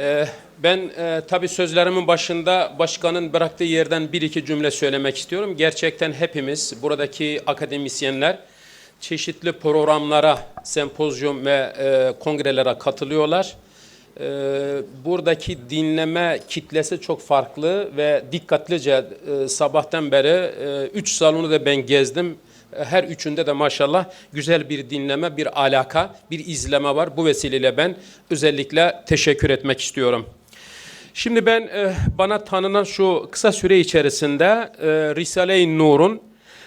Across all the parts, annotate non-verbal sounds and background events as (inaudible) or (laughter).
Ee, Ben e, tabii sözlerimin başında başkanın bıraktığı yerden bir iki cümle söylemek istiyorum. Gerçekten hepimiz buradaki akademisyenler çeşitli programlara, sempozyum ve e, kongrelere katılıyorlar. E, buradaki dinleme kitlesi çok farklı ve dikkatlice e, sabahtan beri e, üç salonu da ben gezdim. Her üçünde de maşallah güzel bir dinleme, bir alaka, bir izleme var. Bu vesileyle ben özellikle teşekkür etmek istiyorum. Şimdi ben e, bana tanınan şu kısa süre içerisinde e, Risale-i Nur'un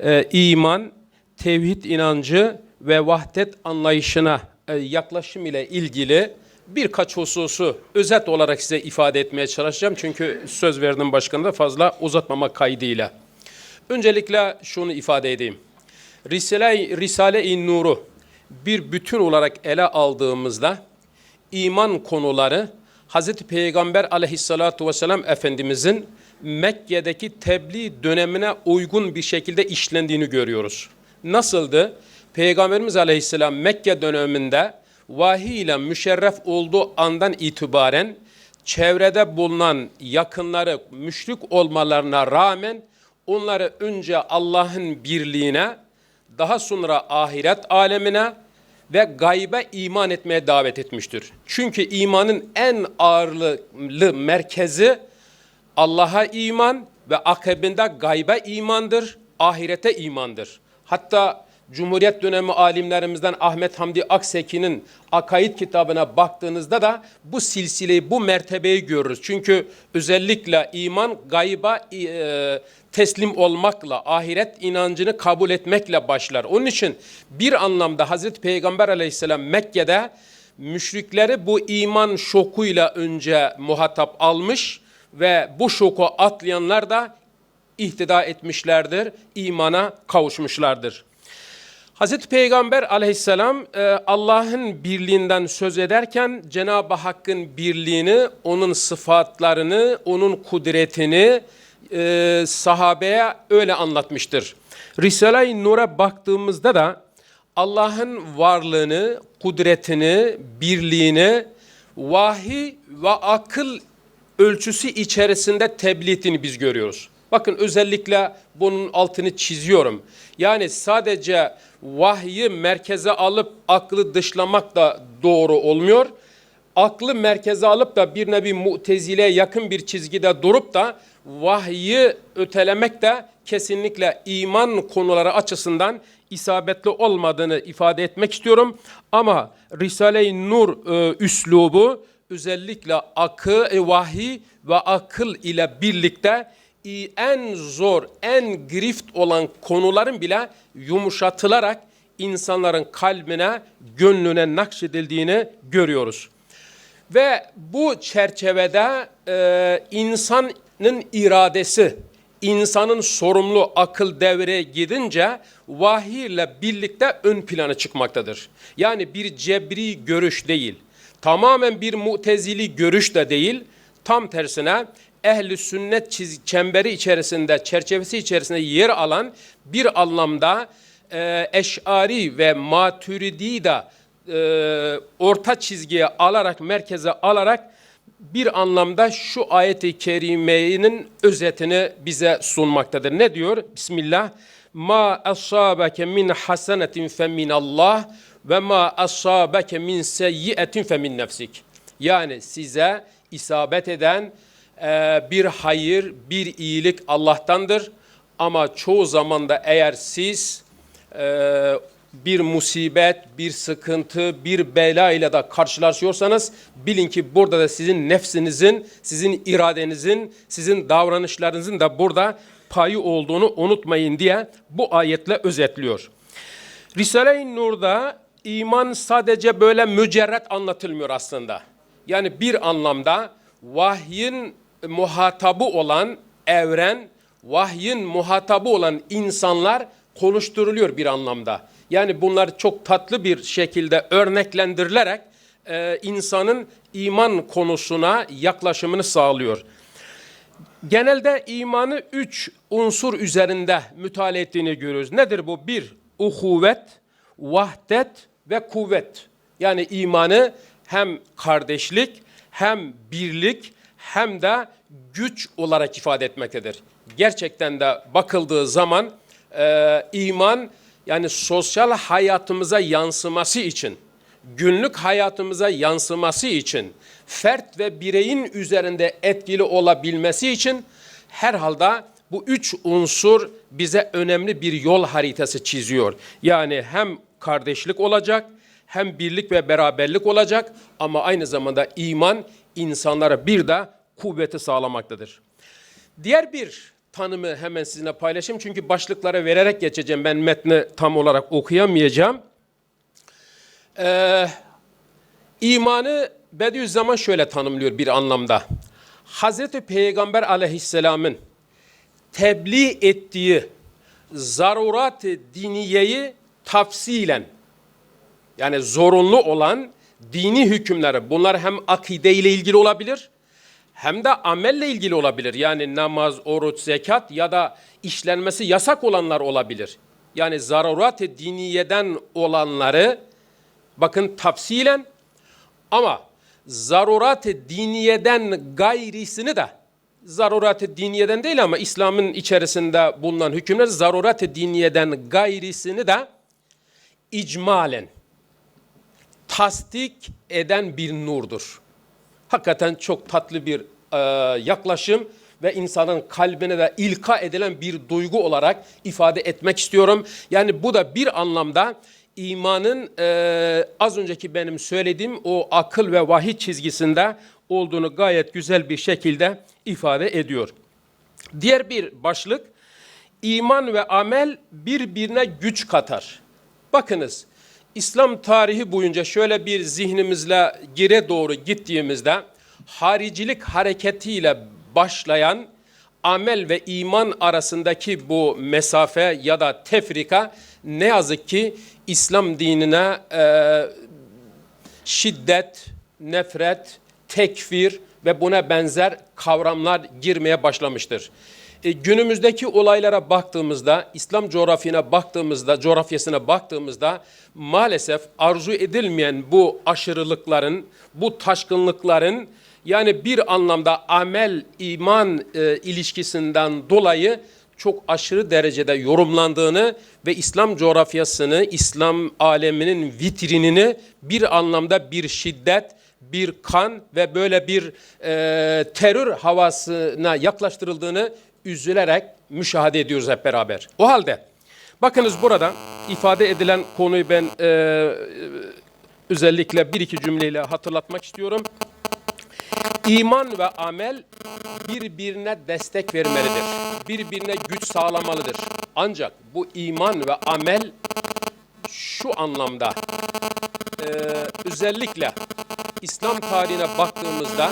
e, iman, tevhid inancı ve vahdet anlayışına e, yaklaşım ile ilgili birkaç hususu özet olarak size ifade etmeye çalışacağım. Çünkü söz verdim başkanı da fazla uzatmama kaydıyla. Öncelikle şunu ifade edeyim. Risale-i Risale Nur'u bir bütün olarak ele aldığımızda iman konuları Hazreti Peygamber aleyhissalatu vesselam Efendimizin Mekke'deki tebliğ dönemine uygun bir şekilde işlendiğini görüyoruz. Nasıldı? Peygamberimiz aleyhisselam Mekke döneminde vahiy ile müşerref olduğu andan itibaren çevrede bulunan yakınları müşrik olmalarına rağmen onları önce Allah'ın birliğine, daha sonra ahiret alemine ve gaybe iman etmeye davet etmiştir. Çünkü imanın en ağırlıklı merkezi Allah'a iman ve akabinde gaybe imandır, ahirete imandır. Hatta Cumhuriyet dönemi alimlerimizden Ahmet Hamdi Akseki'nin Akaid kitabına baktığınızda da bu silsileyi, bu mertebeyi görürüz. Çünkü özellikle iman gayba e, teslim olmakla, ahiret inancını kabul etmekle başlar. Onun için bir anlamda Hazreti Peygamber aleyhisselam Mekke'de müşrikleri bu iman şokuyla önce muhatap almış ve bu şoku atlayanlar da ihtida etmişlerdir, imana kavuşmuşlardır. Hazreti Peygamber aleyhisselam e, Allah'ın birliğinden söz ederken Cenab-ı Hakk'ın birliğini, onun sıfatlarını, onun kudretini e, sahabeye öyle anlatmıştır. Risale-i Nur'a baktığımızda da Allah'ın varlığını, kudretini, birliğini, vahiy ve akıl ölçüsü içerisinde tebliğini biz görüyoruz. Bakın özellikle bunun altını çiziyorum. Yani sadece vahyi merkeze alıp aklı dışlamak da doğru olmuyor. Aklı merkeze alıp da bir nevi mutezile yakın bir çizgide durup da vahyi ötelemek de kesinlikle iman konuları açısından isabetli olmadığını ifade etmek istiyorum. Ama Risale-i Nur e, üslubu özellikle akı, e, vahiy ve akıl ile birlikte en zor, en grift olan konuların bile yumuşatılarak insanların kalbine, gönlüne nakşedildiğini görüyoruz. Ve bu çerçevede e, insanın iradesi, insanın sorumlu akıl devreye gidince vahiy ile birlikte ön plana çıkmaktadır. Yani bir cebri görüş değil, tamamen bir mutezili görüş de değil, tam tersine ehli sünnet çiz çemberi içerisinde, çerçevesi içerisinde yer alan bir anlamda e, eşari ve maturidi de e, orta çizgiye alarak, merkeze alarak bir anlamda şu ayeti kerimenin özetini bize sunmaktadır. Ne diyor? Bismillah. Ma asabeke min hasenetin fe min Allah ve ma asabeke min seyyiyetin fe min nefsik. Yani size isabet eden bir hayır, bir iyilik Allah'tandır. Ama çoğu zaman da eğer siz e, bir musibet, bir sıkıntı, bir bela ile de karşılaşıyorsanız bilin ki burada da sizin nefsinizin, sizin iradenizin, sizin davranışlarınızın da burada payı olduğunu unutmayın diye bu ayetle özetliyor. Risale-i Nur'da iman sadece böyle mücerret anlatılmıyor aslında. Yani bir anlamda vahyin muhatabı olan evren, vahyin muhatabı olan insanlar konuşturuluyor bir anlamda. Yani bunlar çok tatlı bir şekilde örneklendirilerek e, insanın iman konusuna yaklaşımını sağlıyor. Genelde imanı üç unsur üzerinde müteala ettiğini görüyoruz. Nedir bu? Bir, uhuvvet, vahdet ve kuvvet. Yani imanı hem kardeşlik hem birlik hem de güç olarak ifade etmektedir. Gerçekten de bakıldığı zaman e, iman yani sosyal hayatımıza yansıması için, günlük hayatımıza yansıması için, fert ve bireyin üzerinde etkili olabilmesi için herhalde bu üç unsur bize önemli bir yol haritası çiziyor. Yani hem kardeşlik olacak, hem birlik ve beraberlik olacak ama aynı zamanda iman insanlara bir de kuvveti sağlamaktadır. Diğer bir tanımı hemen sizinle paylaşayım çünkü başlıklara vererek geçeceğim. Ben metni tam olarak okuyamayacağım. Ee, imanı Bediüzzaman şöyle tanımlıyor bir anlamda. Hazreti Peygamber aleyhisselamın tebliğ ettiği zarurat-ı diniyeyi tafsilen yani zorunlu olan dini hükümleri bunlar hem akide ile ilgili olabilir hem de amelle ilgili olabilir. Yani namaz, oruç, zekat ya da işlenmesi yasak olanlar olabilir. Yani zarurat-ı diniyeden olanları bakın tafsilen ama zarurat-ı diniyeden gayrisini de zarurat-ı diniyeden değil ama İslam'ın içerisinde bulunan hükümler zarurat-ı diniyeden gayrisini de icmalen tasdik eden bir nurdur. Hakikaten çok tatlı bir e, yaklaşım ve insanın kalbine de ilka edilen bir duygu olarak ifade etmek istiyorum. Yani bu da bir anlamda imanın e, az önceki benim söylediğim o akıl ve vahiy çizgisinde olduğunu gayet güzel bir şekilde ifade ediyor. Diğer bir başlık iman ve amel birbirine güç katar. Bakınız İslam tarihi boyunca şöyle bir zihnimizle gire doğru gittiğimizde haricilik hareketiyle başlayan amel ve iman arasındaki bu mesafe ya da tefrika ne yazık ki İslam dinine e, şiddet, nefret, tekfir ve buna benzer kavramlar girmeye başlamıştır. E, günümüzdeki olaylara baktığımızda, İslam coğrafyasına baktığımızda, coğrafyasına baktığımızda maalesef arzu edilmeyen bu aşırılıkların, bu taşkınlıkların yani bir anlamda amel iman e, ilişkisinden dolayı çok aşırı derecede yorumlandığını ve İslam coğrafyasını, İslam aleminin vitrinini bir anlamda bir şiddet, bir kan ve böyle bir e, terör havasına yaklaştırıldığını üzülerek müşahede ediyoruz hep beraber. O halde bakınız burada ifade edilen konuyu ben e, özellikle bir iki cümleyle hatırlatmak istiyorum. İman ve amel birbirine destek vermelidir. Birbirine güç sağlamalıdır. Ancak bu iman ve amel şu anlamda e, özellikle İslam tarihine baktığımızda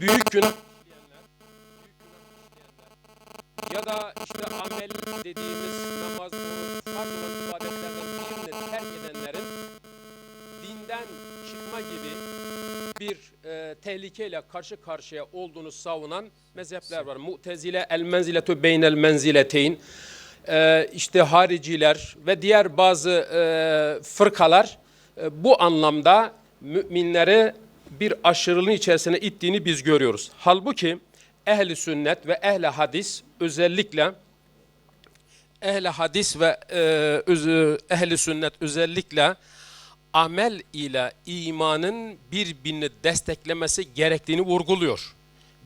büyük günah bir e, tehlikeyle karşı karşıya olduğunu savunan mezhepler var. Mu'tezile el menziletu beynel menzileteyn e, işte hariciler ve diğer bazı e, fırkalar e, bu anlamda müminleri bir aşırılığın içerisine ittiğini biz görüyoruz. Halbuki ehli sünnet ve ehli hadis özellikle ehli hadis ve e, ehli sünnet özellikle amel ile imanın birbirini desteklemesi gerektiğini vurguluyor.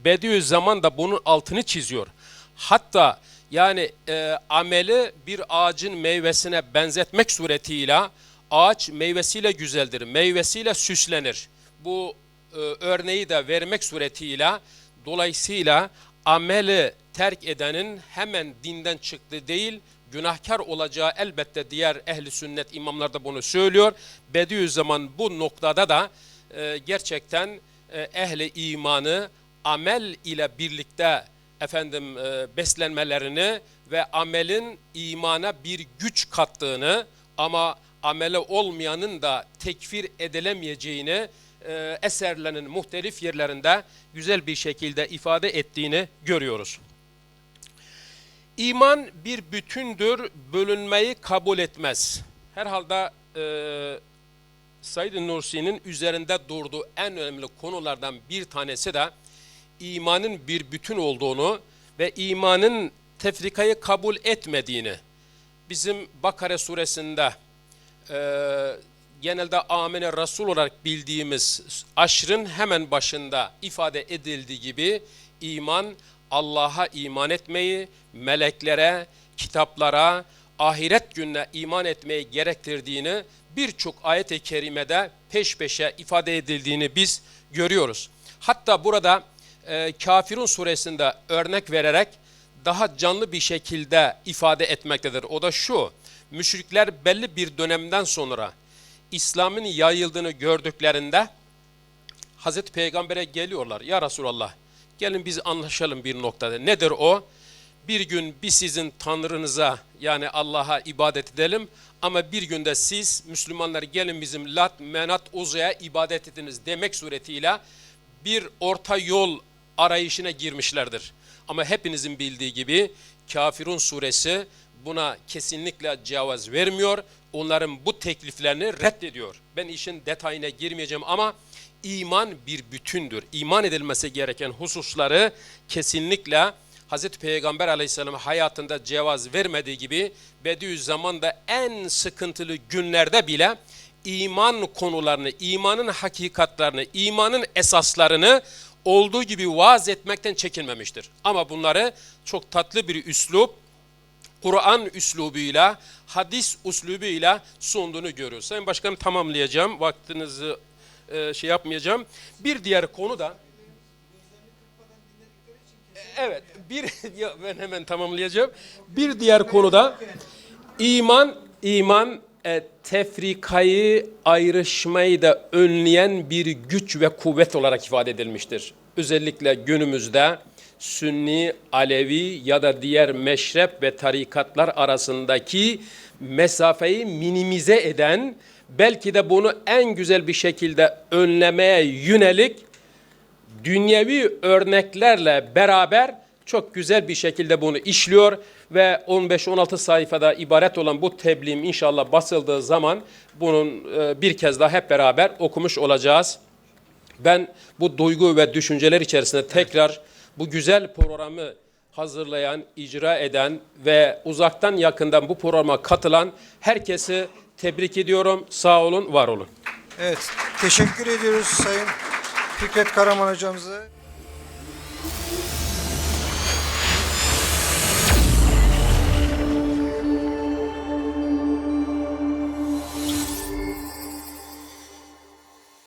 Bediüzzaman da bunun altını çiziyor. Hatta yani e, ameli bir ağacın meyvesine benzetmek suretiyle ağaç meyvesiyle güzeldir, meyvesiyle süslenir. Bu e, örneği de vermek suretiyle dolayısıyla ameli terk edenin hemen dinden çıktığı değil, günahkar olacağı elbette diğer ehli sünnet imamlar da bunu söylüyor. Bediüzzaman bu noktada da e, gerçekten e, ehli imanı amel ile birlikte efendim e, beslenmelerini ve amelin imana bir güç kattığını ama amele olmayanın da tekfir edilemeyeceğini e, eserlerinin muhtelif yerlerinde güzel bir şekilde ifade ettiğini görüyoruz. İman bir bütündür, bölünmeyi kabul etmez. Herhalde e, Said Nursi'nin üzerinde durduğu en önemli konulardan bir tanesi de imanın bir bütün olduğunu ve imanın tefrikayı kabul etmediğini. Bizim Bakara suresinde e, genelde amene Resul olarak bildiğimiz aşrın hemen başında ifade edildiği gibi iman Allah'a iman etmeyi, meleklere, kitaplara, ahiret gününe iman etmeyi gerektirdiğini birçok ayet-i kerimede peş peşe ifade edildiğini biz görüyoruz. Hatta burada e, Kafirun suresinde örnek vererek daha canlı bir şekilde ifade etmektedir. O da şu, müşrikler belli bir dönemden sonra İslam'ın yayıldığını gördüklerinde Hazreti Peygamber'e geliyorlar. Ya Resulallah gelin biz anlaşalım bir noktada. Nedir o? Bir gün biz sizin Tanrınıza yani Allah'a ibadet edelim ama bir günde siz Müslümanlar gelin bizim Lat, Menat, Uza'ya ibadet ediniz demek suretiyle bir orta yol arayışına girmişlerdir. Ama hepinizin bildiği gibi Kafirun suresi buna kesinlikle cevaz vermiyor. Onların bu tekliflerini reddediyor. Ben işin detayına girmeyeceğim ama iman bir bütündür. İman edilmesi gereken hususları kesinlikle Hz. Peygamber aleyhisselam hayatında cevaz vermediği gibi Bediüzzaman'da en sıkıntılı günlerde bile iman konularını, imanın hakikatlerini, imanın esaslarını olduğu gibi vaaz etmekten çekinmemiştir. Ama bunları çok tatlı bir üslup, Kur'an üslubuyla, hadis üslubuyla sunduğunu görüyoruz. Sayın Başkanım tamamlayacağım, vaktinizi e, şey yapmayacağım. Bir diğer konu da Evet, bir (laughs) ya ben hemen tamamlayacağım. Bir diğer konuda iman iman e, tefrikayı, ayrışmayı da önleyen bir güç ve kuvvet olarak ifade edilmiştir. Özellikle günümüzde Sünni, Alevi ya da diğer meşrep ve tarikatlar arasındaki mesafeyi minimize eden, belki de bunu en güzel bir şekilde önlemeye yönelik dünyevi örneklerle beraber çok güzel bir şekilde bunu işliyor ve 15-16 sayfada ibaret olan bu tebliğim inşallah basıldığı zaman bunun e, bir kez daha hep beraber okumuş olacağız. Ben bu duygu ve düşünceler içerisinde tekrar bu güzel programı hazırlayan, icra eden ve uzaktan yakından bu programa katılan herkesi tebrik ediyorum. Sağ olun, var olun. Evet, teşekkür ediyoruz Sayın Fikret Karaman hocamıza.